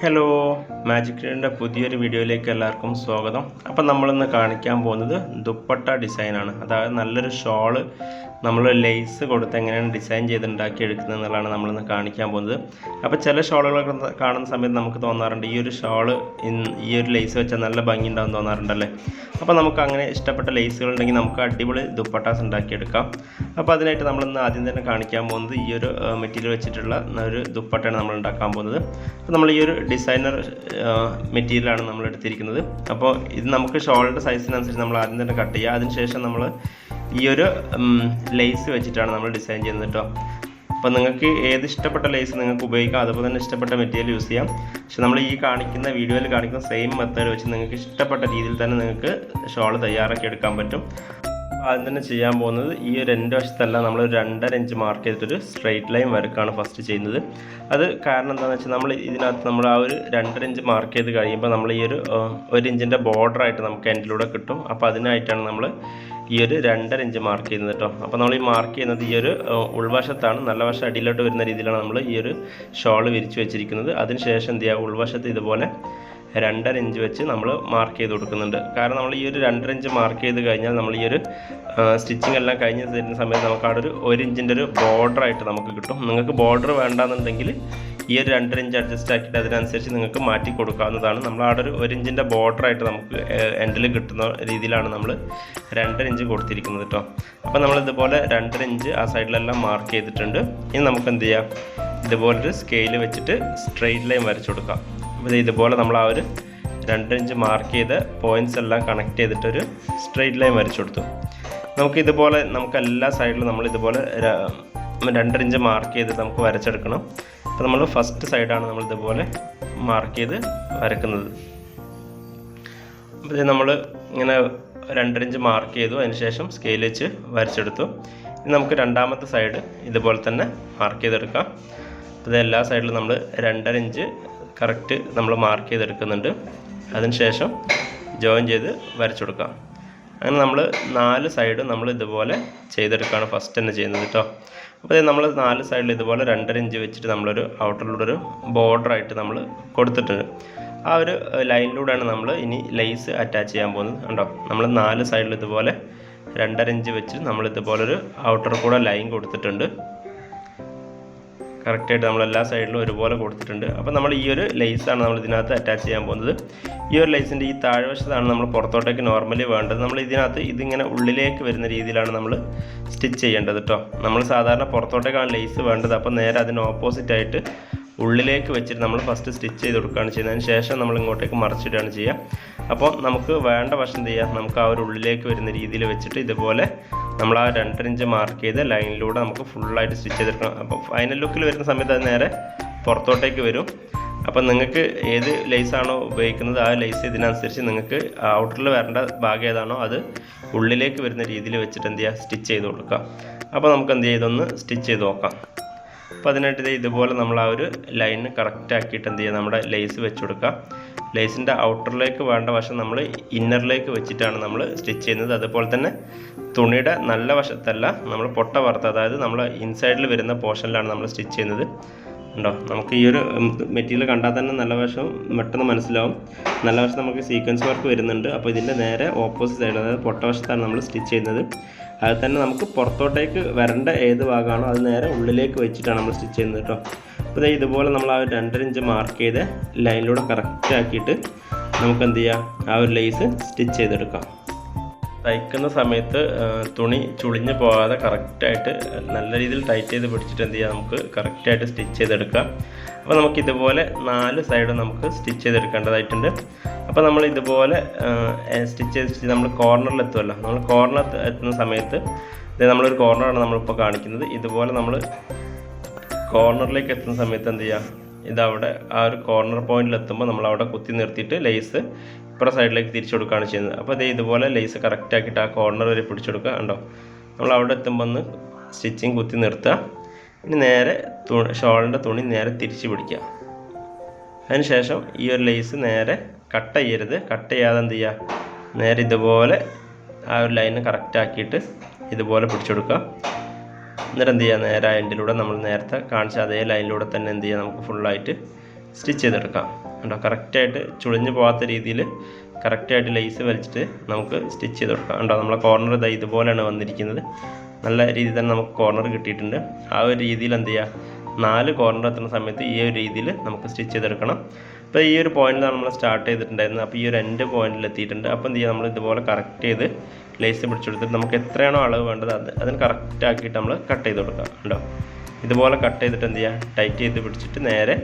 Hello magic റീഡിന്റെ പുതിയൊരു വീഡിയോയിലേക്ക് എല്ലാവർക്കും സ്വാഗതം. അപ്പം നമ്മളിന്ന് കാണിക്കാൻ പോകുന്നത് ദുപ്പട്ട ഡിസൈനാണ്. അതായത് നല്ലൊരു ഷോൾ നമ്മൾ ലേസ് കൊടുത്ത് എങ്ങനെയാണ് ഡിസൈൻ ചെയ്ത് ഉണ്ടാക്കി എടുക്കുന്നത് എന്നുള്ളതാണ് നമ്മളിന്ന് കാണിക്കാൻ പോകുന്നത്. അപ്പോൾ ചില ഷോളുകളൊക്കെ കാണുന്ന സമയത്ത് നമുക്ക് തോന്നാറുണ്ട് ഈ ഒരു ഷോൾ ഈ ഒരു ലേസ് വെച്ചാൽ നല്ല ഭംഗി ഉണ്ടാവും തോന്നാറുണ്ടല്ലേ? അപ്പോൾ നമുക്ക് അങ്ങനെ ഇഷ്ടപ്പെട്ട ലേസുകൾ ഉണ്ടെങ്കിൽ നമുക്ക് അടിപൊളി ദുപ്പട്ടാസ് ഉണ്ടാക്കിയെടുക്കാം. അപ്പോൾ അതിനായിട്ട് നമ്മളിന്ന് ആദ്യം തന്നെ കാണിക്കാൻ പോകുന്നത് ഈ ഒരു മെറ്റീരിയൽ വെച്ചിട്ടുള്ള ഒരു ദുപ്പട്ടയാണ് നമ്മൾ ഉണ്ടാക്കാൻ പോകുന്നത്. അപ്പോൾ നമ്മൾ ഈ ഒരു ഡിസൈനർ മെറ്റീരിയലാണ് നമ്മൾ എടുത്തിരിക്കുന്നത്. അപ്പോൾ ഇത് നമുക്ക് ഷോളിന്റെ സൈസിനനുസരിച്ച് നമ്മൾ ആദ്യം തന്നെ കട്ട് ചെയ്യുക അതിനുശേഷം നമ്മൾ ഈ ഒരു ലേസ് വെച്ചിട്ടാണ് നമ്മൾ ഡിസൈൻ ചെയ്യുന്നത് കേട്ടോ അപ്പോൾ നിങ്ങൾക്ക് ഏത് ഇഷ്ടപ്പെട്ട ലേസ് നിങ്ങൾക്ക് ഉപയോഗിക്കാം അതുപോലെ തന്നെ ഇഷ്ടപ്പെട്ട മെറ്റീരിയൽ യൂസ് ചെയ്യാം. പക്ഷെ നമ്മൾ ഈ കാണിക്കുന്ന വീഡിയോയിൽ കാണിക്കുന്ന സെയിം മെത്തേഡ് വെച്ച് നിങ്ങൾക്ക് ഇഷ്ടപ്പെട്ട രീതിയിൽ തന്നെ നിങ്ങൾക്ക് ഷോൾ തയ്യാറാക്കി എടുക്കാൻ പറ്റും. ആദ്യം തന്നെ ചെയ്യാൻ പോകുന്നത് ഈ ഒരു രണ്ട് വശത്തല്ല നമ്മൾ രണ്ടര ഇഞ്ച് മാർക്ക് ചെയ്തിട്ടൊരു സ്ട്രെയിറ്റ് ലൈൻ വരക്കാണ് ഫസ്റ്റ് ചെയ്യുന്നത്. അത് കാരണം എന്താണെന്ന് വെച്ചാൽ നമ്മൾ ഇതിനകത്ത് നമ്മൾ ആ ഒരു രണ്ടര ഇഞ്ച് മാർക്ക് ചെയ്ത് കഴിയുമ്പോൾ നമ്മൾ ഈ ഒരു ഒരു ഇഞ്ചിന്റെ ബോർഡറായിട്ട് നമുക്ക് എൻഡിലൂടെ കിട്ടും. അപ്പോൾ അതിനായിട്ടാണ് നമ്മൾ ഈ ഒരു രണ്ടര ഇഞ്ച് മാർക്ക് ചെയ്യുന്നത് കേട്ടോ അപ്പോൾ നമ്മൾ ഈ മാർക്ക് ചെയ്യുന്നത് ഈ ഒരു ഉൾവശത്താണ്. നല്ല വശം അടിയിലോട്ട് വരുന്ന രീതിയിലാണ് നമ്മൾ ഈ ഒരു ഷോൾ വിരിച്ചു വെച്ചിരിക്കുന്നത്. അതിനുശേഷം എന്ത് ചെയ്യുക ഉൾവശത്ത് ഇതുപോലെ രണ്ടര ഇഞ്ച് വെച്ച് നമ്മൾ മാർക്ക് ചെയ്ത് കൊടുക്കുന്നുണ്ട്. കാരണം നമ്മൾ ഈ ഒരു രണ്ടര ഇഞ്ച് മാർക്ക് ചെയ്ത് കഴിഞ്ഞാൽ നമ്മൾ ഈ ഒരു സ്റ്റിച്ചിങ് എല്ലാം കഴിഞ്ഞ് തരുന്ന സമയത്ത് നമുക്ക് അവിടെ ഒരു ഒരു ഇഞ്ചിന്റെ ഒരു ബോർഡർ ആയിട്ട് നമുക്ക് കിട്ടും. നിങ്ങൾക്ക് ബോർഡർ വേണ്ടാന്നുണ്ടെങ്കിൽ ഈ ഒരു രണ്ടര ഇഞ്ച് അഡ്ജസ്റ്റ് ആക്കിയിട്ട് അതിനനുസരിച്ച് നിങ്ങൾക്ക് മാറ്റി കൊടുക്കാവുന്നതാണ്. നമ്മൾ അവിടെ ഒരു ഒരു ഇഞ്ചിന്റെ ബോർഡർ ആയിട്ട് നമുക്ക് എൻഡിൽ കിട്ടുന്ന രീതിയിലാണ് നമ്മൾ രണ്ടര ഇഞ്ച് കൊടുത്തിരിക്കുന്നത് കേട്ടോ അപ്പോൾ നമ്മൾ ഇതുപോലെ രണ്ടര ഇഞ്ച് ആ സൈഡിലെല്ലാം മാർക്ക് ചെയ്തിട്ടുണ്ട്. ഇനി നമുക്ക് എന്ത് ചെയ്യാം? ഇതുപോലൊരു സ്കെയിൽ വെച്ചിട്ട് സ്ട്രെയിറ്റ് ലൈൻ വരച്ചു കൊടുക്കാം. ഇതുപോലെ നമ്മൾ ആ ഒരു രണ്ട് ഇഞ്ച് മാർക്ക് ചെയ്ത് പോയിന്റ്സ് എല്ലാം കണക്ട് ചെയ്തിട്ടൊരു സ്ട്രെയിറ്റ് ലൈൻ വരച്ചു കൊടുത്തു. നമുക്ക് ഇതുപോലെ നമുക്ക് എല്ലാ സൈഡിലും നമ്മൾ ഇതുപോലെ രണ്ടര ഇഞ്ച് മാർക്ക് ചെയ്ത് നമുക്ക് വരച്ചെടുക്കണം. അപ്പോൾ നമ്മൾ ഫസ്റ്റ് സൈഡാണ് നമ്മൾ ഇതുപോലെ മാർക്ക് ചെയ്ത് വരക്കുന്നത്. അപ്പോൾ നമ്മൾ ഇങ്ങനെ രണ്ടര ഇഞ്ച് മാർക്ക് ചെയ്തു. അതിനുശേഷം സ്കെയിൽ വെച്ച് വരച്ചെടുത്തു. ഇനി നമുക്ക് രണ്ടാമത്തെ സൈഡ് ഇതുപോലെ തന്നെ മാർക്ക് ചെയ്തെടുക്കാം. അപ്പോൾ എല്ലാ സൈഡിലും നമ്മൾ രണ്ടര ഇഞ്ച് കറക്റ്റ് നമ്മൾ മാർക്ക് ചെയ്തെടുക്കുന്നുണ്ട്. അതിനുശേഷം ജോയിൻ ചെയ്ത് വരച്ചു കൊടുക്കാം. അങ്ങനെ നമ്മൾ നാല് സൈഡും നമ്മൾ ഇതുപോലെ ചെയ്തെടുക്കുകയാണ് ഫസ്റ്റ് തന്നെ ചെയ്യുന്നത് കേട്ടോ അപ്പോൾ നമ്മൾ നാല് സൈഡിൽ ഇതുപോലെ രണ്ടര ഇഞ്ച് വെച്ചിട്ട് നമ്മളൊരു ഔട്ടറിലൂടെ ഒരു ബോർഡറായിട്ട് നമ്മൾ കൊടുത്തിട്ടുണ്ട്. ആ ഒരു ലൈനിലൂടെയാണ് നമ്മൾ ഇനി ലൈസ് അറ്റാച്ച് ചെയ്യാൻ പോകുന്നത് കണ്ടോ? നമ്മൾ നാല് സൈഡിൽ ഇതുപോലെ രണ്ടര ഇഞ്ച് വെച്ച് നമ്മൾ ഇതുപോലൊരു ഔട്ടർ കൂടെ ലൈൻ കൊടുത്തിട്ടുണ്ട്. കറക്റ്റായിട്ട് നമ്മൾ എല്ലാ സൈഡിലും ഒരുപോലെ കൊടുത്തിട്ടുണ്ട്. അപ്പോൾ നമ്മൾ ഈ ഒരു ലൈസാണ് നമ്മൾ ഇതിനകത്ത് അറ്റാച്ച് ചെയ്യാൻ പോകുന്നത്. ഈ ഒരു ലൈസിന്റെ ഈ താഴ്വശത്താണ് നമ്മൾ പുറത്തോട്ടേക്ക് നോർമലി വേണ്ടത്. നമ്മൾ ഇതിനകത്ത് ഇതിങ്ങനെ ഉള്ളിലേക്ക് വരുന്ന രീതിയിലാണ് നമ്മൾ സ്റ്റിച്ച് ചെയ്യേണ്ടത് കേട്ടോ നമ്മൾ സാധാരണ പുറത്തോട്ടേക്കാണ് ലേസ് വേണ്ടത്. അപ്പോൾ നേരെ അതിന് ഓപ്പോസിറ്റായിട്ട് ഉള്ളിലേക്ക് വെച്ചിട്ട് നമ്മൾ ഫസ്റ്റ് സ്റ്റിച്ച് ചെയ്ത് കൊടുക്കുകയാണ് ചെയ്യുന്നത്. അതിന് ശേഷം നമ്മൾ ഇങ്ങോട്ടേക്ക് മറിച്ചിടുകയാണ് ചെയ്യുക. അപ്പോൾ നമുക്ക് വേണ്ട വശം എന്ത് ചെയ്യാം നമുക്ക് ആ ഒരു ഉള്ളിലേക്ക് വരുന്ന രീതിയിൽ വെച്ചിട്ട് ഇതുപോലെ നമ്മൾ ആ രണ്ടര ഇഞ്ച് മാർക്ക് ചെയ്ത ലൈനിലൂടെ നമുക്ക് ഫുള്ളായിട്ട് സ്റ്റിച്ച് ചെയ്തെടുക്കണം. അപ്പോൾ ഫൈനൽ ലുക്കിൽ വരുന്ന സമയത്ത് അത് നേരെ പുറത്തോട്ടേക്ക് വരും. അപ്പം നിങ്ങൾക്ക് ഏത് ലേസാണോ ഉപയോഗിക്കുന്നത് ആ ലേസ് ഇതിനനുസരിച്ച് നിങ്ങൾക്ക് ഔട്ടറിൽ വരേണ്ട ഭാഗം ഏതാണോ അത് ഉള്ളിലേക്ക് വരുന്ന രീതിയിൽ വെച്ചിട്ട് എന്ത് ചെയ്യുക? സ്റ്റിച്ച് ചെയ്ത് കൊടുക്കുക. അപ്പോൾ നമുക്ക് എന്ത് ചെയ്തൊന്ന് സ്റ്റിച്ച് ചെയ്ത് നോക്കാം. അപ്പോൾ അതിനായിട്ട് ഇത് ഇതുപോലെ നമ്മൾ ആ ഒരു ലൈൻ കറക്റ്റ് ആക്കിയിട്ട് എന്ത് ചെയ്യുക? നമ്മുടെ ലേസ് വെച്ച് കൊടുക്കുക. ലേസിന്റെ ഔട്ടറിലേക്ക് വേണ്ട വശം നമ്മൾ ഇന്നറിലേക്ക് വെച്ചിട്ടാണ് നമ്മൾ സ്റ്റിച്ച് ചെയ്യുന്നത്. അതുപോലെ തന്നെ തുണിയുടെ നല്ല വശത്തല്ല നമ്മൾ പൊട്ട പുറത്ത് അതായത് നമ്മൾ ഇൻസൈഡിൽ വരുന്ന പോർഷനിലാണ് നമ്മൾ സ്റ്റിച്ച് ചെയ്യുന്നത്. ഉണ്ടോ? നമുക്ക് ഈ ഒരു മെറ്റീരിയൽ കണ്ടാൽ തന്നെ നല്ല വശം പെട്ടെന്ന് മനസ്സിലാവും. നല്ല വശം നമുക്ക് സീക്വൻസ് വർക്ക് വരുന്നുണ്ട്. അപ്പോൾ ഇതിന്റെ നേരെ ഓപ്പോസിറ്റ് സൈഡ് അതായത് പൊട്ട വശത്താണ് നമ്മൾ സ്റ്റിച്ച് ചെയ്യുന്നത്. അത് തന്നെ നമുക്ക് പുറത്തോട്ടേക്ക് വരേണ്ട ഏത് ഭാഗമാണോ അത് നേരെ ഉള്ളിലേക്ക് വെച്ചിട്ടാണ് നമ്മൾ സ്റ്റിച്ച് ചെയ്യുന്നത് കേട്ടോ. അപ്പോൾ ഇതുപോലെ നമ്മൾ ആ ഒരു രണ്ടര ഇഞ്ച് മാർക്ക് ചെയ്ത് ലൈനിലൂടെ കറക്റ്റ് ആക്കിയിട്ട് നമുക്ക് എന്ത് ചെയ്യാം? ആ ഒരു ലേസ് സ്റ്റിച്ച് ചെയ്തെടുക്കാം. തയ്ക്കുന്ന സമയത്ത് തുണി ചുളിഞ്ഞ് പോകാതെ കറക്റ്റായിട്ട് നല്ല രീതിയിൽ ടൈറ്റ് ചെയ്ത് പിടിച്ചിട്ട് എന്ത് ചെയ്യാം? നമുക്ക് കറക്റ്റായിട്ട് സ്റ്റിച്ച് ചെയ്തെടുക്കാം. അപ്പോൾ നമുക്ക് ഇതുപോലെ നാല് സൈഡും നമുക്ക് സ്റ്റിച്ച് ചെയ്തെടുക്കേണ്ടതായിട്ടുണ്ട്. അപ്പോൾ നമ്മൾ ഇതുപോലെ സ്റ്റിച്ച് ചെയ്ത് സ്റ്റിച്ച് നമ്മൾ കോർണറിൽ എത്തുമല്ലോ നമ്മൾ കോർണർ എത്തുന്ന സമയത്ത് ഇത് നമ്മളൊരു കോർണറാണ് നമ്മളിപ്പോൾ കാണിക്കുന്നത്. ഇതുപോലെ നമ്മൾ കോർണറിലേക്ക് എത്തുന്ന സമയത്ത് എന്ത് ചെയ്യുക ഇതവിടെ ആ ഒരു കോർണർ പോയിന്റിൽ എത്തുമ്പോൾ നമ്മൾ അവിടെ കുത്തി നിർത്തിയിട്ട് ലേസ് ഇപ്പുറ സൈഡിലേക്ക് തിരിച്ചു കൊടുക്കുകയാണ് ചെയ്യുന്നത്. അപ്പോൾ ഇത് ഇതുപോലെ ലേസ് കറക്റ്റ് ആക്കിയിട്ട് ആ കോർണർ വരെ പിടിച്ചെടുക്കുക ഉണ്ടോ നമ്മൾ അവിടെ എത്തുമ്പോൾ ഒന്ന് സ്റ്റിച്ചിങ് കുത്തി നിർത്തുക. ഇനി നേരെ തുണി ഷോളിന്റെ തുണി നേരെ തിരിച്ച് പിടിക്കുക അതിനുശേഷം ഈ ഒരു ലേസ് നേരെ കട്ട് ചെയ്യരുത്. കട്ട് ചെയ്യാതെ എന്ത് ചെയ്യുക നേരെ ഇതുപോലെ ആ ഒരു ലൈന് കറക്റ്റ് ആക്കിയിട്ട് ഇതുപോലെ പിടിച്ചെടുക്കുക എന്നിട്ട് എന്ത് ചെയ്യുക നേരെ അതിന്റെ നമ്മൾ നേരത്തെ കാണിച്ച അതേ ലൈനിലൂടെ തന്നെ എന്ത് ചെയ്യുക നമുക്ക് ഫുള്ളായിട്ട് സ്റ്റിച്ച് ചെയ്തെടുക്കാം. കേട്ടോ കറക്റ്റായിട്ട് ചുളിഞ്ഞു പോകാത്ത രീതിയിൽ കറക്റ്റായിട്ട് ലേസ് വലിച്ചിട്ട് നമുക്ക് സ്റ്റിച്ച് ചെയ്ത് കൊടുക്കാം കേട്ടോ നമ്മളെ കോർണർ ഇതാ ഇതുപോലെയാണ് വന്നിരിക്കുന്നത്. നല്ല രീതിയിൽ തന്നെ നമുക്ക് കോർണർ കിട്ടിയിട്ടുണ്ട്. ആ ഒരു രീതിയിൽ എന്ത് ചെയ്യുക നാല് കോർണർ എത്തുന്ന സമയത്ത് ഈ ഒരു രീതിയിൽ നമുക്ക് സ്റ്റിച്ച് ചെയ്തെടുക്കണം. അപ്പോൾ ഈ ഒരു പോയിന്റിലാണ് നമ്മൾ സ്റ്റാർട്ട് ചെയ്തിട്ടുണ്ടായിരുന്നത്. അപ്പോൾ ഈ ഒരു എൻഡ് പോയിന്റിൽ എത്തിയിട്ടുണ്ട്. അപ്പോൾ എന്ത് ചെയ്യുക നമ്മൾ ഇതുപോലെ കറക്റ്റ് ചെയ്ത് ലേസ് പിടിച്ചെടുത്തിട്ട് നമുക്ക് എത്രയാണോ അളവ് വേണ്ടത് അത് അതിന് കറക്റ്റ് ആക്കിയിട്ട് നമ്മൾ കട്ട് ചെയ്ത് കൊടുക്കുക. ഉണ്ടോ ഇതുപോലെ കട്ട് ചെയ്തിട്ട് എന്ത് ചെയ്യുക ടൈറ്റ് ചെയ്ത് പിടിച്ചിട്ട് നേരെ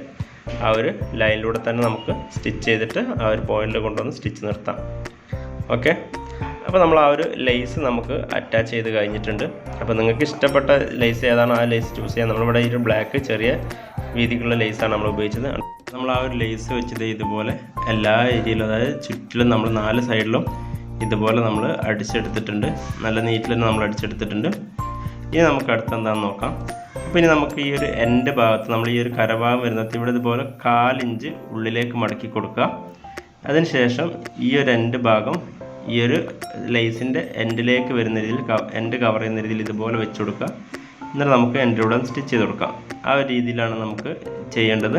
ആ ഒരു ലൈനിലൂടെ തന്നെ നമുക്ക് സ്റ്റിച്ച് ചെയ്തിട്ട് ആ ഒരു പോയിന്റിൽ കൊണ്ടുവന്ന് സ്റ്റിച്ച് നിർത്താം. ഓക്കെ അപ്പോൾ നമ്മൾ ആ ഒരു ലേസ് നമുക്ക് അറ്റാച്ച് ചെയ്ത് കഴിഞ്ഞിട്ടുണ്ട്. അപ്പോൾ നിങ്ങൾക്ക് ഇഷ്ടപ്പെട്ട ലേസ് ഏതാണോ? ആ ലേസ് ചൂസ് ചെയ്യാം. നമ്മളിവിടെ ഈ ഒരു ബ്ലാക്ക് ചെറിയ വീതിക്കുള്ള ലേസാണ് നമ്മൾ ഉപയോഗിച്ചത്. നമ്മൾ ആ ഒരു ലേസ് വെച്ചത് ഇതുപോലെ എല്ലാ ഏരിയയിലും അതായത് ചുറ്റിലും നമ്മൾ നാല് സൈഡിലും ഇതുപോലെ നമ്മൾ അടിച്ചെടുത്തിട്ടുണ്ട്. നല്ല നീറ്റിൽ തന്നെ നമ്മൾ അടിച്ചെടുത്തിട്ടുണ്ട്. ഇനി നമുക്ക് അടുത്ത് എന്താണെന്ന് നോക്കാം. അപ്പോൾ ഇനി നമുക്ക് ഈ ഒരു എന്റെ ഭാഗത്ത് നമ്മൾ ഈ ഒരു കരഭാഗം വരുന്നത് ഇവിടെ ഇതുപോലെ കാലിഞ്ച് ഉള്ളിലേക്ക് മടക്കി കൊടുക്കുക. അതിനുശേഷം ഈ ഒരു എൻഡ് ഭാഗം ഈ ഒരു ലേസിന്റെ എൻഡിലേക്ക് വരുന്ന രീതിയിൽ എൻഡ് കവർ ചെയ്യുന്ന രീതിയിൽ ഇതുപോലെ വെച്ച് കൊടുക്കുക. എന്നിട്ട് നമുക്ക് എൻഡിലൂടെ സ്റ്റിച്ച് ചെയ്ത് കൊടുക്കാം. ആ ഒരു രീതിയിലാണ് നമുക്ക് ചെയ്യേണ്ടത്.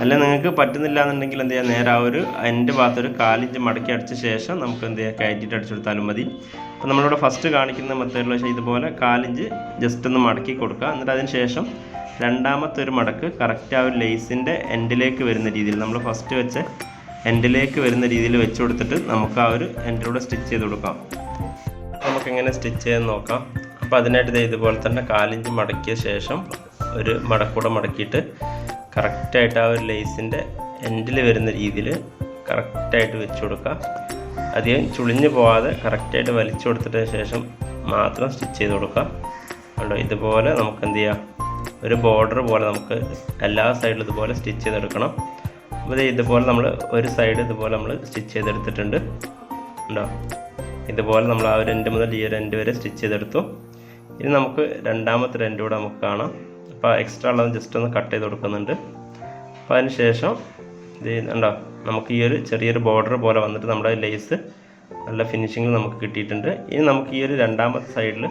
അല്ല നിങ്ങൾക്ക് പറ്റുന്നില്ല എന്നുണ്ടെങ്കിൽ എന്ത് ചെയ്യുക നേരെ ആ ഒരു എന്റെ ഭാഗത്ത് ഒരു കാലിഞ്ച് മടക്കി അടിച്ച ശേഷം നമുക്ക് എന്ത് ചെയ്യുക കയറ്റിയിട്ട് അടിച്ചു കൊടുത്താലും മതി. അപ്പോൾ നമ്മളിവിടെ ഫസ്റ്റ് കാണിക്കുന്ന മെത്തേഡിൽ പക്ഷേ ഇതുപോലെ കാലിഞ്ച് ജസ്റ്റ് ഒന്ന് മടക്കി കൊടുക്കുക. എന്നിട്ട് അതിന് ശേഷം രണ്ടാമത്തെ ഒരു മടക്ക് കറക്റ്റ് ആ ഒരു ലേസിന്റെ എൻഡിലേക്ക് വരുന്ന രീതിയിൽ നമ്മൾ ഫസ്റ്റ് വെച്ച എൻഡിലേക്ക് വരുന്ന രീതിയിൽ വെച്ച് കൊടുത്തിട്ട് നമുക്ക് ആ ഒരു എൻഡിലൂടെ സ്റ്റിച്ച് ചെയ്ത് കൊടുക്കാം. നമുക്ക് എങ്ങനെ സ്റ്റിച്ച് ചെയ്യാൻ നോക്കാം. അപ്പോൾ അതിനായിട്ട് ഇതുപോലെ തന്നെ കാലിഞ്ച് മടക്കിയ ശേഷം ഒരു മടക്കൂടെ മടക്കിയിട്ട് കറക്റ്റായിട്ട് ആ ഒരു ലേസിന്റെ എൻഡിൽ വരുന്ന രീതിയിൽ കറക്റ്റായിട്ട് വെച്ച് കൊടുക്കുക. അധികം ചുളിഞ്ഞു പോവാതെ കറക്റ്റായിട്ട് വലിച്ചു കൊടുത്തിട്ട് ശേഷം മാത്രം സ്റ്റിച്ച് ചെയ്ത് കൊടുക്കുക. കണ്ടോ? ഇതുപോലെ നമുക്ക് എന്ത് ചെയ്യാം? ഒരു ബോർഡർ പോലെ നമുക്ക് എല്ലാ സൈഡിലും ഇതുപോലെ സ്റ്റിച്ച് ചെയ്തെടുക്കണം. അപ്പോൾ ഇതുപോലെ നമ്മൾ ഒരു സൈഡ് ഇതുപോലെ നമ്മൾ സ്റ്റിച്ച് ചെയ്തെടുത്തിട്ടുണ്ട്. ഉണ്ടോ? ഇതുപോലെ നമ്മൾ ആ ഒരു എൻഡ് മുതൽ ഈ ഒരു എൻഡ് വരെ സ്റ്റിച്ച് ചെയ്തെടുത്തു. ഇനി നമുക്ക് രണ്ടാമത്തെ എൻഡ് കൂടെ നമുക്ക് കാണാം. അപ്പോൾ എക്സ്ട്രാ ഉള്ളത് ജസ്റ്റ് ഒന്ന് കട്ട് ചെയ്ത് കൊടുക്കുന്നുണ്ട്. അപ്പോൾ അതിന് ശേഷം ഇത് ഉണ്ടോ? നമുക്ക് ഈ ഒരു ചെറിയൊരു ബോർഡർ പോലെ വന്നിട്ട് നമ്മുടെ ലേസ് നല്ല ഫിനിഷിങ്ങിൽ നമുക്ക് കിട്ടിയിട്ടുണ്ട്. ഇനി നമുക്ക് ഈ ഒരു രണ്ടാമത്തെ സൈഡിൽ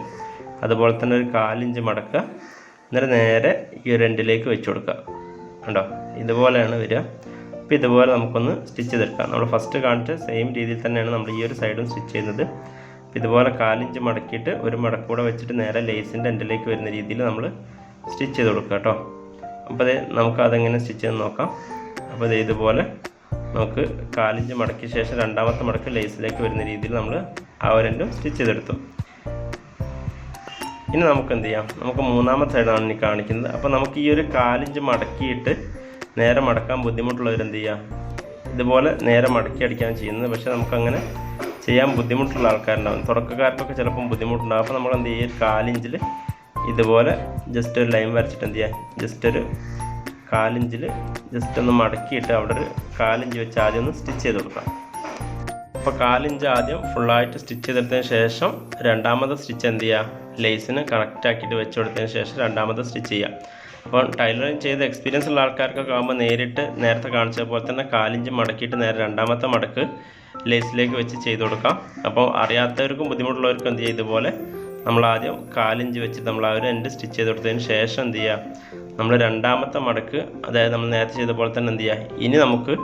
അതുപോലെ തന്നെ ഒരു കാലിഞ്ച് മടക്കുക എന്നിട്ട് നേരെ ഈ ഒരു എൻഡിലേക്ക് വെച്ച് കൊടുക്കുക. ഉണ്ടോ? ഇതുപോലെയാണ് വരിക. അപ്പോൾ ഇതുപോലെ നമുക്കൊന്ന് സ്റ്റിച്ച് ചെയ്തെടുക്കാം. നമ്മൾ ഫസ്റ്റ് കാണിച്ച സെയിം രീതിയിൽ തന്നെയാണ് നമ്മൾ ഈ ഒരു സൈഡും സ്റ്റിച്ച് ചെയ്യുന്നത്. അപ്പോൾ ഇതുപോലെ കാലിഞ്ച് മടക്കിയിട്ട് ഒരു മടക്കൂടെ വെച്ചിട്ട് നേരെ ലേസിന്റെ എൻഡിലേക്ക് വരുന്ന രീതിയിൽ നമ്മൾ സ്റ്റിച്ച് ചെയ്ത് കൊടുക്കുക കേട്ടോ. അപ്പോൾ അത് നമുക്ക് അതെങ്ങനെ സ്റ്റിച്ച് ചെയ്ത് നോക്കാം. അപ്പോൾ അത് ഇതുപോലെ നമുക്ക് കാലിഞ്ച് മടക്കിയ ശേഷം രണ്ടാമത്തെ മടക്ക് ലേസിലേക്ക് വരുന്ന രീതിയിൽ നമ്മൾ ആ എൻഡും സ്റ്റിച്ച് ചെയ്തെടുത്തു. ഇനി നമുക്ക് എന്ത് ചെയ്യാം? നമുക്ക് മൂന്നാമത്തെ സൈഡാണ് ഇനി കാണിക്കുന്നത്. അപ്പോൾ നമുക്ക് ഈ ഒരു കാലിഞ്ച് മടക്കിയിട്ട് നേരെ മടക്കാൻ ബുദ്ധിമുട്ടുള്ളവർ എന്ത് ചെയ്യുക ഇതുപോലെ നേരെ മടക്കി അടിക്കുകയാണ് ചെയ്യുന്നത്. പക്ഷേ നമുക്കങ്ങനെ ചെയ്യാൻ ബുദ്ധിമുട്ടുള്ള ആൾക്കാരുണ്ടാവും. തുടക്കക്കാർക്കൊക്കെ ചിലപ്പം ബുദ്ധിമുട്ടുണ്ടാകും അപ്പോൾ നമ്മൾ എന്ത് ചെയ്യുക കാലിഞ്ചിൽ ഇതുപോലെ ജസ്റ്റ് ഒരു ലൈൻ വരച്ചിട്ട് എന്ത് ചെയ്യുക ജസ്റ്റ് ഒരു കാലിഞ്ചിൽ ജസ്റ്റ് ഒന്ന് മടക്കിയിട്ട് അവിടെ ഒരു കാലിഞ്ച് വെച്ച് ആദ്യം ഒന്ന് സ്റ്റിച്ച് ചെയ്ത് കൊടുക്കാം അപ്പോൾ കാലിഞ്ച് ആദ്യം ഫുള്ളായിട്ട് സ്റ്റിച്ച് ചെയ്തെടുത്തതിന് ശേഷം രണ്ടാമത്തെ സ്റ്റിച്ച് എന്ത് ചെയ്യുക ലേസിന് കറക്റ്റ് ആക്കിയിട്ട് വെച്ച് കൊടുത്തതിന് ശേഷം രണ്ടാമത്തെ സ്റ്റിച്ച് ചെയ്യുക. അപ്പോൾ ടൈലറിങ് ചെയ്ത് എക്സ്പീരിയൻസ് ഉള്ള ആൾക്കാർക്കൊക്കെ ആകുമ്പോൾ നേരിട്ട് നേരത്തെ കാണിച്ച പോലെ തന്നെ കാലിഞ്ച് മടക്കിയിട്ട് നേരെ രണ്ടാമത്തെ മടക്ക് ലേസിലേക്ക് വെച്ച് ചെയ്ത് കൊടുക്കാം. അപ്പോൾ അറിയാത്തവർക്കും ബുദ്ധിമുട്ടുള്ളവർക്കും എന്ത് ചെയ്യുക ഇതുപോലെ നമ്മൾ ആദ്യം കാലിഞ്ച് വെച്ച് നമ്മൾ ആ ഒരു എൻഡ് സ്റ്റിച്ച് ചെയ്ത് കൊടുത്തതിന് ശേഷം എന്ത് ചെയ്യുക നമ്മൾ രണ്ടാമത്തെ മടക്ക് അതായത് നമ്മൾ നേരത്തെ ചെയ്ത പോലെ തന്നെ എന്ത് ചെയ്യുക ഇനി നമുക്ക്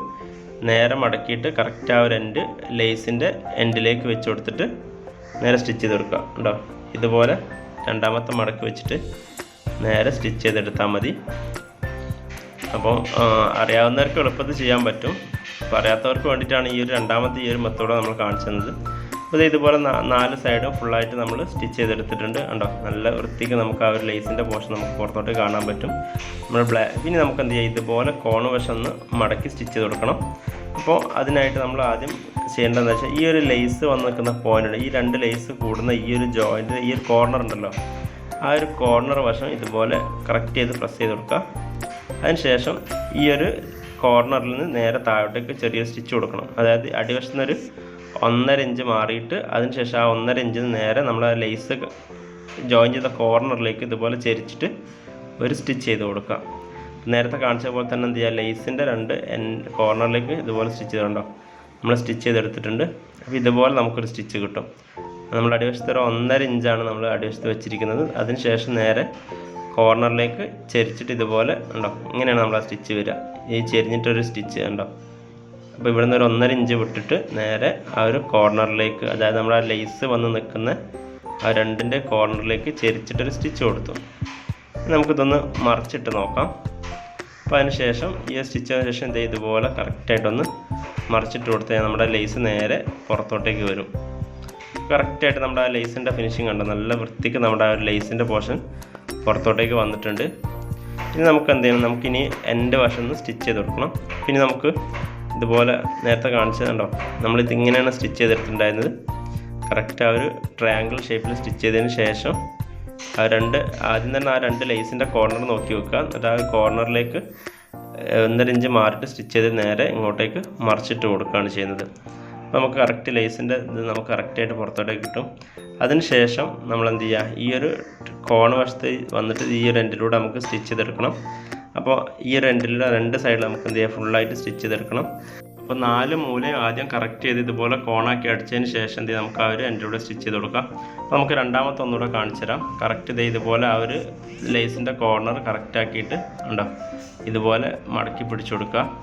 നേരെ മടക്കിയിട്ട് കറക്റ്റ് ആ ഒരു എൻഡ് ലേസിന്റെ എൻഡിലേക്ക് വെച്ച് കൊടുത്തിട്ട് നേരെ സ്റ്റിച്ച് ചെയ്ത് കൊടുക്കുക ഉണ്ടോ ഇതുപോലെ രണ്ടാമത്തെ മടക്ക് വെച്ചിട്ട് നേരെ സ്റ്റിച്ച് ചെയ്തെടുത്താൽ മതി. അപ്പം അറിയാവുന്നവർക്ക് എളുപ്പത്തിൽ ചെയ്യാൻ പറ്റും. അപ്പോൾ അറിയാത്തവർക്ക് വേണ്ടിയിട്ടാണ് ഈ ഒരു രണ്ടാമത്തെ ഈ ഒരു മെത്തേഡ് നമ്മൾ കാണിച്ചു തന്നത് അപ്പോൾ ഇതുപോലെ നാല് സൈഡും ഫുള്ളായിട്ട് നമ്മൾ സ്റ്റിച്ച് ചെയ്തെടുത്തിട്ടുണ്ട്. കണ്ടോ? നല്ല വൃത്തിക്ക് നമുക്ക് ആ ഒരു ലേസിന്റെ പോർഷൻ നമുക്ക് പുറത്തോട്ട് കാണാൻ പറ്റും. നമ്മൾ ബ്ലാ പിന്നെ നമുക്ക് എന്ത് ചെയ്യാം? ഇതുപോലെ കോണ് വശം ഒന്ന് മടക്കി സ്റ്റിച്ച് ചെയ്ത് കൊടുക്കണം. അപ്പോൾ അതിനായിട്ട് നമ്മൾ ആദ്യം ചെയ്യേണ്ടതെന്ന് വെച്ചാൽ ഈ ഒരു ലേസ് വന്ന് നിൽക്കുന്ന പോയിന്റ് ഈ രണ്ട് ലേസ് കൂടുന്ന ഈ ഒരു ജോയിന്റ് ഈ ഒരു കോർണർ ഉണ്ടല്ലോ. ആ ഒരു കോർണർ വശം ഇതുപോലെ കറക്റ്റ് ചെയ്ത് പ്രസ് ചെയ്ത് കൊടുക്കുക. അതിനുശേഷം ഈ ഒരു കോർണറിൽ നിന്ന് നേരെ താഴോട്ടേക്ക് ചെറിയൊരു സ്റ്റിച്ച് കൊടുക്കണം. അതായത് അടിവശത്തു നിന്നൊരു ഒന്നര ഇഞ്ച് മാറിയിട്ട് അതിനുശേഷം ആ ഒന്നര ഇഞ്ചിന് നേരെ നമ്മൾ ആ ലേസ് ജോയിൻ ചെയ്ത കോർണറിലേക്ക് ഇതുപോലെ ചെരിച്ചിട്ട് ഒരു സ്റ്റിച്ച് ചെയ്ത് കൊടുക്കുക. നേരത്തെ കാണിച്ച പോലെ തന്നെ എന്ത് ചെയ്യുക? ലേസിന്റെ രണ്ട് എൻ കോർണറിലേക്ക് ഇതുപോലെ സ്റ്റിച്ച് ചെയ്തിട്ടുണ്ടോ നമ്മൾ സ്റ്റിച്ച് ചെയ്തെടുത്തിട്ടുണ്ട്. അപ്പോൾ ഇതുപോലെ നമുക്കൊരു സ്റ്റിച്ച് കിട്ടും. നമ്മൾ അടിവശത്ത് ഒരു ഒന്നര ഇഞ്ചാണ് നമ്മൾ അടിവശത്ത് വെച്ചിരിക്കുന്നത്. അതിനുശേഷം നേരെ കോർണറിലേക്ക് ചെരിച്ചിട്ട് ഇതുപോലെ ഉണ്ടോ? ഇങ്ങനെയാണ് നമ്മൾ ആ സ്റ്റിച്ച് വരിക. ഈ ചെരിഞ്ഞിട്ടൊരു സ്റ്റിച്ച് കണ്ടോ അപ്പോൾ നിന്ന് ഒരു ഒന്നര ഇഞ്ച് വിട്ടിട്ട് നേരെ ആ ഒരു കോർണറിലേക്ക് അതായത് നമ്മൾ ആ ലേസ് വന്ന് നിൽക്കുന്ന ആ രണ്ടിന്റെ കോർണറിലേക്ക് ചെരിച്ചിട്ടൊരു സ്റ്റിച്ച് കൊടുത്തു. നമുക്കിതൊന്ന് മറിച്ചിട്ട് നോക്കാം. അപ്പോൾ അതിന് ശേഷം ഈ സ്റ്റിച്ചിന് ശേഷം ഇതേ ഇതുപോലെ കറക്റ്റായിട്ടൊന്ന് മറിച്ചിട്ട് കൊടുത്താൽ നമ്മുടെ ലേസ് നേരെ പുറത്തോട്ടേക്ക് വരും. കറക്റ്റായിട്ട് നമ്മുടെ ആ ലേസിന്റെ ഫിനിഷിങ് കണ്ടോ? നല്ല വൃത്തിക്ക് നമ്മുടെ ആ ഒരു ലേസിന്റെ പോർഷൻ പുറത്തോട്ടേക്ക് വന്നിട്ടുണ്ട്. ഇനി നമുക്ക് എന്ത് ചെയ്യണം? നമുക്കിനി എന്റെ വശം ഒന്ന് സ്റ്റിച്ച് ചെയ്ത് കൊടുക്കണം. പിന്നെ നമുക്ക് ഇതുപോലെ നേരത്തെ കാണിച്ചതുണ്ടോ നമ്മളിത് ഇങ്ങനെയാണ് സ്റ്റിച്ച് ചെയ്തെടുത്തിട്ടുണ്ടായിരുന്നത്. കറക്റ്റ് ആ ഒരു ട്രയാങ്കിൾ ഷേപ്പിൽ സ്റ്റിച്ച് ചെയ്തതിന് ശേഷം ആ രണ്ട് ആദ്യം തന്നെ ആ രണ്ട് ലേസിന്റെ കോർണർ നോക്കി വെക്കുക. എന്നിട്ട് ആ കോർണറിലേക്ക് ഒന്നര ഇഞ്ച് മാറിയിട്ട് സ്റ്റിച്ച് ചെയ്ത് നേരെ ഇങ്ങോട്ടേക്ക് മറിച്ചിട്ട് കൊടുക്കുകയാണ് ചെയ്യുന്നത്. നമുക്ക് കറക്റ്റ് ലേസിന്റെ ഇത് നമുക്ക് കറക്റ്റായിട്ട് പുറത്തോട്ട് കിട്ടും. അതിനുശേഷം നമ്മൾ എന്ത് ചെയ്യുക ഈ ഒരു കോൺ വശത്ത് വന്നിട്ട് ഈ ഒരു എൻഡിലൂടെ നമുക്ക് സ്റ്റിച്ച് ചെയ്തെടുക്കണം. അപ്പോൾ ഈ ഒരു എൻഡിലൂടെ രണ്ട് സൈഡിൽ നമുക്ക് എന്ത് ചെയ്യുക ഫുള്ളായിട്ട് സ്റ്റിച്ച് ചെയ്തെടുക്കണം. അപ്പോൾ നാല് മൂലയും ആദ്യം കറക്റ്റ് ചെയ്ത് ഇതുപോലെ കോണാക്കി അടിച്ചതിന് ശേഷം എന്ത് നമുക്ക് ആ ഒരു എൻഡിലൂടെ സ്റ്റിച്ച് ചെയ്ത് കൊടുക്കാം. അപ്പോൾ നമുക്ക് രണ്ടാമത്തെ ഒന്നുകൂടെ കാണിച്ചു തരാം. കറക്റ്റ് ചെയ്ത് ഇതുപോലെ ആ ഒരു ലേസിന്റെ കോർണർ കറക്റ്റ് ആക്കിയിട്ട് ഉണ്ടോ ഇതുപോലെ മടക്കി പിടിച്ചു കൊടുക്കുക.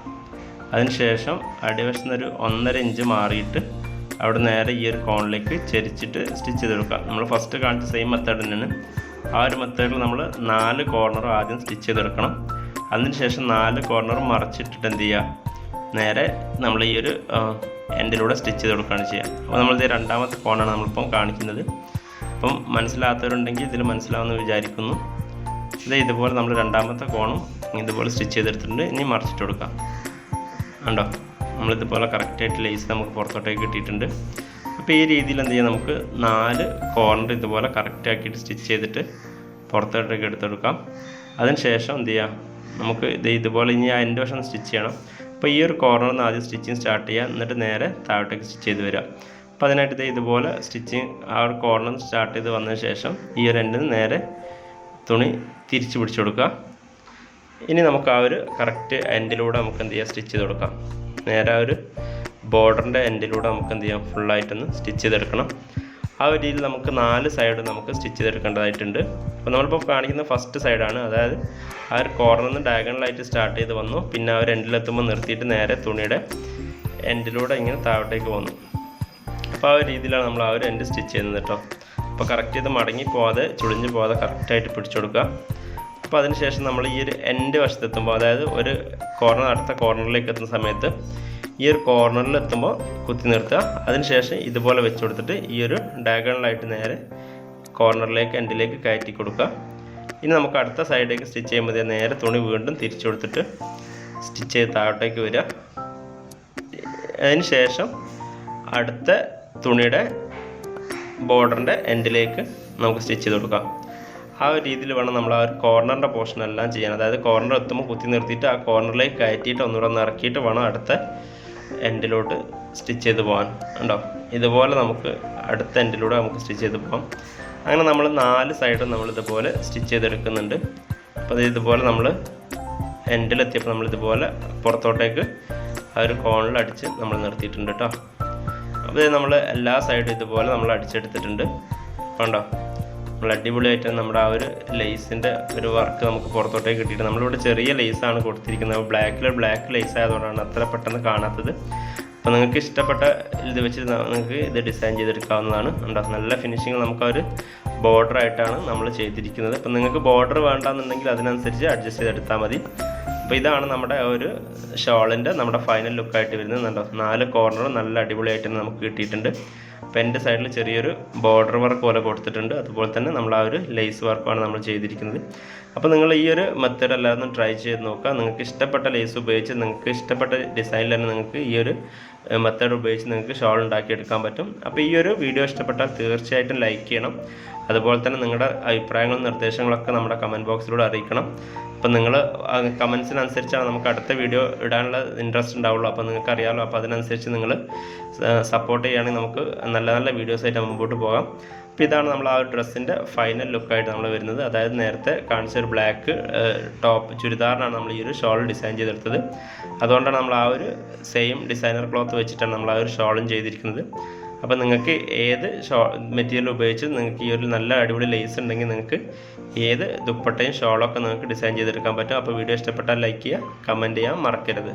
അതിനുശേഷം അടിവശത്ത് ഒരു ഒന്നര ഇഞ്ച് മാറിയിട്ട് അവിടെ നേരെ ഈ ഒരു കോണിലേക്ക് ചരിച്ചിട്ട് സ്റ്റിച്ച് ചെയ്ത് കൊടുക്കുക നമ്മൾ ഫസ്റ്റ് കാണിച്ച സെയിം മെത്തേഡ് തന്നെയാണ്. ആ ഒരു മെത്തേഡിൽ നമ്മൾ നാല് കോർണർ ആദ്യം സ്റ്റിച്ച് ചെയ്തെടുക്കണം. അതിനുശേഷം നാല് കോർണർ മറച്ചിട്ടിട്ട് എന്ത് ചെയ്യുക? നേരെ നമ്മൾ ഈ ഒരു എൻഡിലൂടെ സ്റ്റിച്ച് ചെയ്ത് കൊടുക്കുകയാണ് ചെയ്യുക. അപ്പോൾ നമ്മളിത് രണ്ടാമത്തെ കോണാണ് നമ്മളിപ്പം കാണിക്കുന്നത്. അപ്പം മനസ്സിലാത്തവരുണ്ടെങ്കിൽ ഇതിൽ മനസ്സിലാവുമെന്ന് വിചാരിക്കുന്നു. ഇത് ഇതുപോലെ നമ്മൾ രണ്ടാമത്തെ കോണും ഇതുപോലെ സ്റ്റിച്ച് ചെയ്തെടുത്തിട്ടുണ്ട്. ഇനി മറച്ചിട്ട് കൊടുക്കാം. ഉണ്ടോ? നമ്മളിതുപോലെ കറക്റ്റായിട്ട് ലേസ് നമുക്ക് പുറത്തോട്ടേക്ക് കിട്ടിയിട്ടുണ്ട്. അപ്പോൾ ഈ രീതിയിൽ എന്ത് ചെയ്യാം? നമുക്ക് നാല് കോർണർ ഇതുപോലെ കറക്റ്റാക്കിയിട്ട് സ്റ്റിച്ച് ചെയ്തിട്ട് പുറത്തോട്ടേക്ക് എടുത്തെടുക്കാം. അതിന് ശേഷം എന്ത് ചെയ്യാം? നമുക്ക് ഇത് ഇതുപോലെ ഇനി അതിന്റെ വശം സ്റ്റിച്ച് ചെയ്യണം. അപ്പോൾ ഈ ഒരു കോർണറിൽ നിന്ന് ആദ്യം സ്റ്റിച്ചിങ് സ്റ്റാർട്ട് ചെയ്യുക എന്നിട്ട് നേരെ താഴോട്ടേക്ക് സ്റ്റിച്ച് ചെയ്ത് വരിക അപ്പോൾ അതിനായിട്ട് ഇത് ഇതുപോലെ സ്റ്റിച്ചിങ് ആ ഒരു കോർണർ സ്റ്റാർട്ട് ചെയ്ത് വന്നതിന് ശേഷം ഈ ഒരു എൻഡിൽ നേരെ തുണി തിരിച്ചു പിടിച്ചു കൊടുക്കുക. ഇനി നമുക്ക് ആ ഒരു കറക്റ്റ് എൻഡിലൂടെ നമുക്ക് എന്ത് ചെയ്യാം? സ്റ്റിച്ച് ചെയ്ത് കൊടുക്കാം. നേരെ ആ ഒരു ബോർഡറിന്റെ എൻഡിലൂടെ നമുക്ക് എന്ത് ചെയ്യാം? ഫുള്ളായിട്ടൊന്ന് സ്റ്റിച്ച് ചെയ്തെടുക്കണം. ആ ഒരു രീതിയിൽ നമുക്ക് നാല് സൈഡ് നമുക്ക് സ്റ്റിച്ച് ചെയ്തെടുക്കേണ്ടതായിട്ടുണ്ട്. അപ്പോൾ നമ്മളിപ്പോൾ കാണിക്കുന്ന ഫസ്റ്റ് സൈഡാണ് അതായത് ആ ഒരു കോർണറിൽ നിന്ന് ഡയഗണലായിട്ട് സ്റ്റാർട്ട് ചെയ്ത് വന്നു. പിന്നെ ആ ഒരു എൻഡിലെത്തുമ്പോൾ നിർത്തിയിട്ട് നേരെ തുണിയുടെ എൻഡിലൂടെ ഇങ്ങനെ താഴോട്ടേക്ക് വന്നു. അപ്പോൾ ആ ഒരു രീതിയിലാണ് നമ്മൾ ആ ഒരു എൻഡ് സ്റ്റിച്ച് ചെയ്യുന്നത് കേട്ടോ. അപ്പോൾ കറക്റ്റ് ചെയ്ത് മടങ്ങി പോകാതെ ചുളിഞ്ഞ് പോകാതെ കറക്റ്റായിട്ട് പിടിച്ചു കൊടുക്കുക. അപ്പോൾ അതിനുശേഷം നമ്മൾ ഈ ഒരു എൻഡ് വശത്തെത്തുമ്പോൾ അതായത് ഒരു കോർണർ അടുത്ത കോർണറിലേക്ക് എത്തുന്ന സമയത്ത് ഈ ഒരു കോർണറിൽ എത്തുമ്പോൾ കുത്തി നിർത്തുക. അതിനുശേഷം ഇതുപോലെ വെച്ച് കൊടുത്തിട്ട് ഈ ഒരു ഡയഗണലായിട്ട് നേരെ കോർണറിലേക്ക് എൻഡിലേക്ക് കയറ്റി കൊടുക്കുക. ഇനി നമുക്ക് അടുത്ത സൈഡിലേക്ക് സ്റ്റിച്ച് ചെയ്യുമ്പോൾ നേരെ തുണി വീണ്ടും തിരിച്ചു കൊടുത്തിട്ട് സ്റ്റിച്ച് ചെയ്ത് താഴോട്ടേക്ക് വരിക. അതിന് ശേഷം അടുത്ത തുണിയുടെ ബോർഡറിന്റെ എൻഡിലേക്ക് നമുക്ക് സ്റ്റിച്ച് ചെയ്ത് കൊടുക്കാം. ആ ഒരു രീതിയിൽ വേണം നമ്മൾ ആ ഒരു കോർണറിന്റെ പോർഷൻ എല്ലാം ചെയ്യാൻ. അതായത് കോർണർ എത്തുമ്പോൾ കുത്തി നിർത്തിയിട്ട് ആ കോർണറിലേക്ക് കയറ്റിയിട്ട് ഒന്നുകൂടെ ഒന്ന് ഇറക്കിയിട്ട് വേണം അടുത്ത എൻഡിലോട്ട് സ്റ്റിച്ച് ചെയ്ത് പോകാൻ. ഉണ്ടോ ഇതുപോലെ നമുക്ക് അടുത്ത എൻഡിലൂടെ നമുക്ക് സ്റ്റിച്ച് ചെയ്ത് പോകാം. അങ്ങനെ നമ്മൾ നാല് സൈഡും നമ്മൾ ഇതുപോലെ സ്റ്റിച്ച് ചെയ്തെടുക്കുന്നുണ്ട്. അപ്പോൾ ഇതുപോലെ നമ്മൾ എൻഡിലെത്തിയപ്പോൾ നമ്മൾ ഇതുപോലെ പുറത്തോട്ടേക്ക് ആ ഒരു കോണിൽ അടിച്ച് നമ്മൾ നിർത്തിയിട്ടുണ്ട് കേട്ടോ. അപ്പോൾ നമ്മൾ എല്ലാ സൈഡും ഇതുപോലെ നമ്മൾ അടിച്ചെടുത്തിട്ടുണ്ട്. കണ്ടോ? നമ്മൾ അടിപൊളിയായിട്ട് നമ്മുടെ ആ ഒരു ലേസിന്റെ ഒരു വർക്ക് നമുക്ക് പുറത്തോട്ടേക്ക് കിട്ടിയിട്ട്. നമ്മളിവിടെ ചെറിയ ലേസാണ് കൊടുത്തിരിക്കുന്നത്. ബ്ലാക്കിൽ ബ്ലാക്ക് ലേസ് ആയതുകൊണ്ടാണ് അത്ര പെട്ടെന്ന് കാണാത്തത്. അപ്പോൾ നിങ്ങൾക്ക് ഇഷ്ടപ്പെട്ട ഇത് വെച്ച് നിങ്ങൾക്ക് ഇത് ഡിസൈൻ ചെയ്തെടുക്കാവുന്നതാണ്. ഉണ്ടോ നല്ല ഫിനിഷിങ് നമുക്ക് ഒരു ബോർഡർ ആയിട്ടാണ് നമ്മൾ ചെയ്തിരിക്കുന്നത്. അപ്പോൾ നിങ്ങൾക്ക് ബോർഡർ വേണ്ടാന്നുണ്ടെങ്കിൽ അതിനനുസരിച്ച് അഡ്ജസ്റ്റ് ചെയ്തെടുത്താൽ മതി. അപ്പോൾ ഇതാണ് നമ്മുടെ ഒരു ഷോളിന്റെ നമ്മുടെ ഫൈനൽ ലുക്കായിട്ട് വരുന്നത്. കണ്ടോ? നാല് കോർണറും നല്ല അടിപൊളിയായിട്ട് നമുക്ക് കിട്ടിയിട്ടുണ്ട്. അപ്പോൾ സൈഡിൽ ചെറിയൊരു ബോർഡർ വർക്ക് പോലെ കൊടുത്തിട്ടുണ്ട്. അതുപോലെ തന്നെ നമ്മൾ ആ ഒരു ലേസ് വർക്കാണ് നമ്മൾ ചെയ്തിരിക്കുന്നത്. അപ്പോൾ നിങ്ങൾ ഈ ഒരു മെത്തേഡ് എല്ലാവരും ട്രൈ ചെയ്ത് നോക്കുക. നിങ്ങൾക്ക് ഇഷ്ടപ്പെട്ട ലേസ് ഉപയോഗിച്ച് നിങ്ങൾക്ക് ഇഷ്ടപ്പെട്ട ഡിസൈനിൽ തന്നെ നിങ്ങൾക്ക് ഈ ഒരു മെത്തേഡ് ഉപയോഗിച്ച് നിങ്ങൾക്ക് ഷോൾ ഉണ്ടാക്കിയെടുക്കാൻ പറ്റും. അപ്പോൾ ഈ ഒരു വീഡിയോ ഇഷ്ടപ്പെട്ടാൽ തീർച്ചയായിട്ടും ലൈക്ക് ചെയ്യണം. അതുപോലെ തന്നെ നിങ്ങളുടെ അഭിപ്രായങ്ങളും നിർദ്ദേശങ്ങളൊക്കെ നമ്മുടെ കമന്റ് ബോക്സിലൂടെ അറിയിക്കണം. അപ്പം നിങ്ങൾ കമൻസിനനുസരിച്ചാണ് നമുക്ക് അടുത്ത വീഡിയോ ഇടാനുള്ള ഇൻട്രസ്റ്റ് ഉണ്ടാവുള്ളൂ. അപ്പോൾ നിങ്ങൾക്ക് അറിയാമല്ലോ അപ്പോൾ അതിനനുസരിച്ച് നിങ്ങൾ സപ്പോർട്ട് ചെയ്യുകയാണെങ്കിൽ നമുക്ക് നല്ല നല്ല വീഡിയോസായിട്ട് മുമ്പോട്ട് പോകാം. അപ്പോൾ ഇതാണ് നമ്മൾ ആ ഒരു ഡ്രസ്സിന്റെ ഫൈനൽ ലുക്കായിട്ട് നമ്മൾ വരുന്നത്. അതായത് നേരത്തെ കാണിച്ച ഒരു ബ്ലാക്ക് ടോപ്പ് ചുരിദാറിനാണ് നമ്മൾ ഈ ഒരു ഷോൾ ഡിസൈൻ ചെയ്തെടുത്തത്. അതുകൊണ്ടാണ് നമ്മൾ ആ ഒരു സെയിം ഡിസൈനർ ക്ലോത്ത് വെച്ചിട്ടാണ് നമ്മൾ ആ ഒരു ഷോളും ചെയ്തിരിക്കുന്നത്. അപ്പോൾ നിങ്ങൾക്ക് ഏത് ഷോ മെറ്റീരിയൽ ഉപയോഗിച്ച് നിങ്ങൾക്ക് ഈ ഒരു നല്ല അടിപൊളി ലേസ് ഉണ്ടെങ്കിൽ നിങ്ങൾക്ക് ഏത് ദുപ്പട്ടയും ഷോളൊക്കെ നിങ്ങൾക്ക് ഡിസൈൻ ചെയ്തെടുക്കാൻ പറ്റും. അപ്പോൾ വീഡിയോ ഇഷ്ടപ്പെട്ടാൽ ലൈക്ക് ചെയ്യുക കമന്റ് ചെയ്യാൻ മറക്കരുത്.